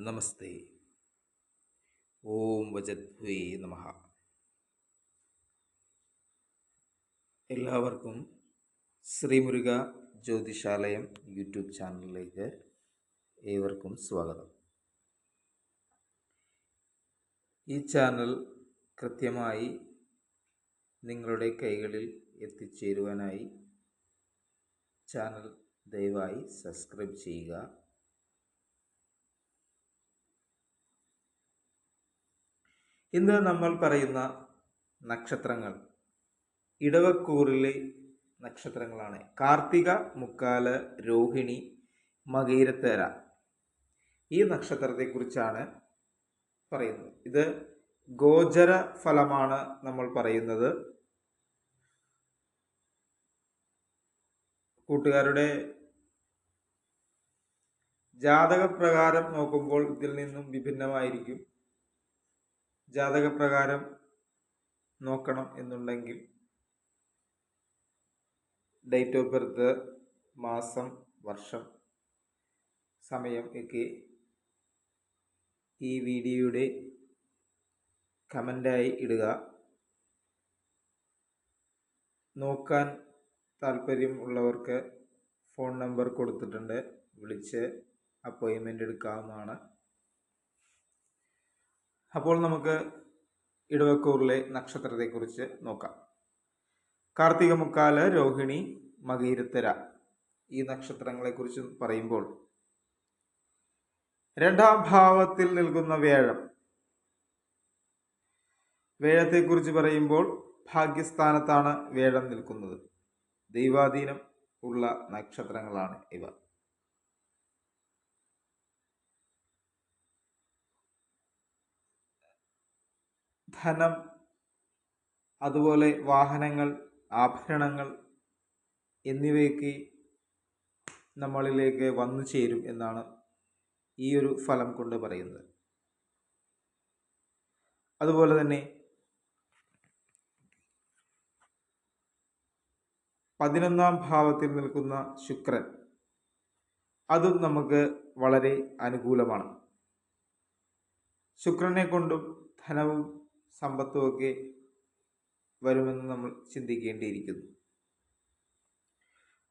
നമസ്തേ. ഓം വജദ്വേ നമ. എല്ലാവർക്കും ശ്രീമുരുക ജ്യോതിഷാലയം യൂട്യൂബ് ചാനലിലേക്ക് ഏവർക്കും സ്വാഗതം. ഈ ചാനൽ കൃത്യമായി നിങ്ങളുടെ കൈകളിൽ എത്തിച്ചേരുവാനായി ചാനൽ ദയവായി സബ്സ്ക്രൈബ് ചെയ്യുക. ഇന്ന് നമ്മൾ പറയുന്ന നക്ഷത്രങ്ങൾ. ഇടവക്കൂറിലെ നക്ഷത്രങ്ങളാണ്. കാർത്തിക മുക്കാൽ രോഹിണി മകീരത്തേര. ഈ നക്ഷത്രത്തെക്കുറിച്ചാണ് പറയുന്നത്. ഇത് ഗോചര ഫലമാണ് നമ്മൾ പറയുന്നത്. കൂട്ടുകാരുടെ ജാതകപ്രകാരം നോക്കുമ്പോൾ ഇതിൽ നിന്നും വിഭിന്നമായിരിക്കും. ജാതകപ്രകാരം നോക്കണം എന്നുണ്ടെങ്കിൽ ഡേറ്റ് ഓഫ് ബർത്ത് മാസം വർഷം സമയം ഒക്കെ ഈ വീഡിയോയുടെ കമന്റായി ഇടുക. നോക്കാൻ താല്പര്യം ഉള്ളവർക്ക് ഫോൺ നമ്പർ കൊടുത്തിട്ടുണ്ട്. വിളിച്ച് അപ്പോയിൻമെന്റ് എടുക്കാവുന്നതാണ്. അപ്പോൾ നമുക്ക് ഇടവക്കൂറിലെ നക്ഷത്രത്തെക്കുറിച്ച് നോക്കാം. കാർത്തിക മുക്കാൽ രോഹിണി മകീരത്തര ഈ നക്ഷത്രങ്ങളെക്കുറിച്ച് പറയുമ്പോൾ രണ്ടാം ഭാവത്തിൽ നിൽക്കുന്ന വേഴം വേഴത്തെക്കുറിച്ച് പറയുമ്പോൾ ഭാഗ്യസ്ഥാനത്താണ് വേഴം നിൽക്കുന്നത്. ദൈവാധീനം ഉള്ള നക്ഷത്രങ്ങളാണ് ഇവ. ധനം അതുപോലെ വാഹനങ്ങൾ ആഭരണങ്ങൾ എന്നിവയൊക്കെ നമ്മളിലേക്ക് വന്നു ചേരും എന്നാണ് ഈ ഒരു ഫലം കൊണ്ട് പറയുന്നത്. അതുപോലെ തന്നെ പതിനൊന്നാം ഭാവത്തിൽ നിൽക്കുന്ന ശുക്രൻ അതും നമുക്ക് വളരെ അനുകൂലമാണ്. ശുക്രനെ കൊണ്ടും ധനവും സമ്പത്തുമൊക്കെ വരുമെന്ന് നമ്മൾ ചിന്തിക്കേണ്ടിയിരിക്കുന്നു.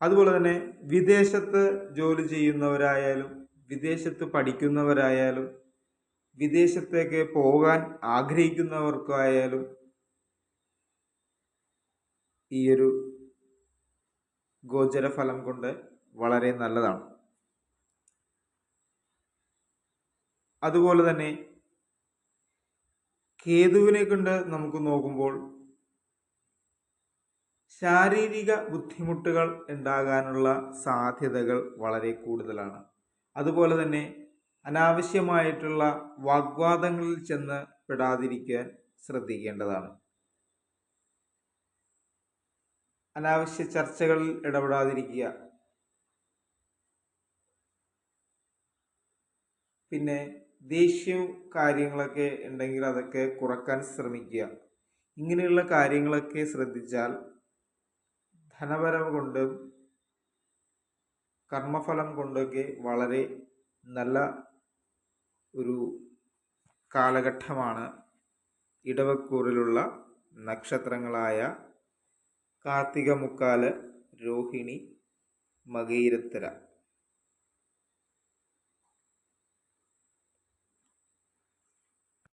അതുപോലെ തന്നെ വിദേശത്ത് ജോലി ചെയ്യുന്നവരായാലും വിദേശത്ത് പഠിക്കുന്നവരായാലും വിദേശത്തേക്ക് പോകാൻ ആഗ്രഹിക്കുന്നവർക്കായാലും ഈ ഒരു ഗോചരഫലം കൊണ്ട് വളരെ നല്ലതാണ്. അതുപോലെ തന്നെ കേതുവിനെ കണ്ട് നമുക്ക് നോക്കുമ്പോൾ ശാരീരിക ബുദ്ധിമുട്ടുകൾ ഉണ്ടാകാനുള്ള സാധ്യതകൾ വളരെ കൂടുതലാണ്. അതുപോലെ തന്നെ അനാവശ്യമായിട്ടുള്ള വാഗ്വാദങ്ങളിൽ ചെന്ന് പെടാതിരിക്കാൻ ശ്രദ്ധിക്കേണ്ടതാണ്. അനാവശ്യ ചർച്ചകളിൽ ഇടപെടാതിരിക്കുക. പിന്നെ ദേഷ്യവും കാര്യങ്ങളൊക്കെ ഉണ്ടെങ്കിൽ അതൊക്കെ കുറയ്ക്കാൻ ശ്രമിക്കുക. ഇങ്ങനെയുള്ള കാര്യങ്ങളൊക്കെ ശ്രദ്ധിച്ചാൽ ധനപരം കൊണ്ടും കർമ്മഫലം കൊണ്ടൊക്കെ വളരെ നല്ല ഒരു കാലഘട്ടമാണ് ഇടവക്കൂറിലുള്ള നക്ഷത്രങ്ങളായ കാർത്തിക മുക്കാൽ രോഹിണി മകയിരത്തര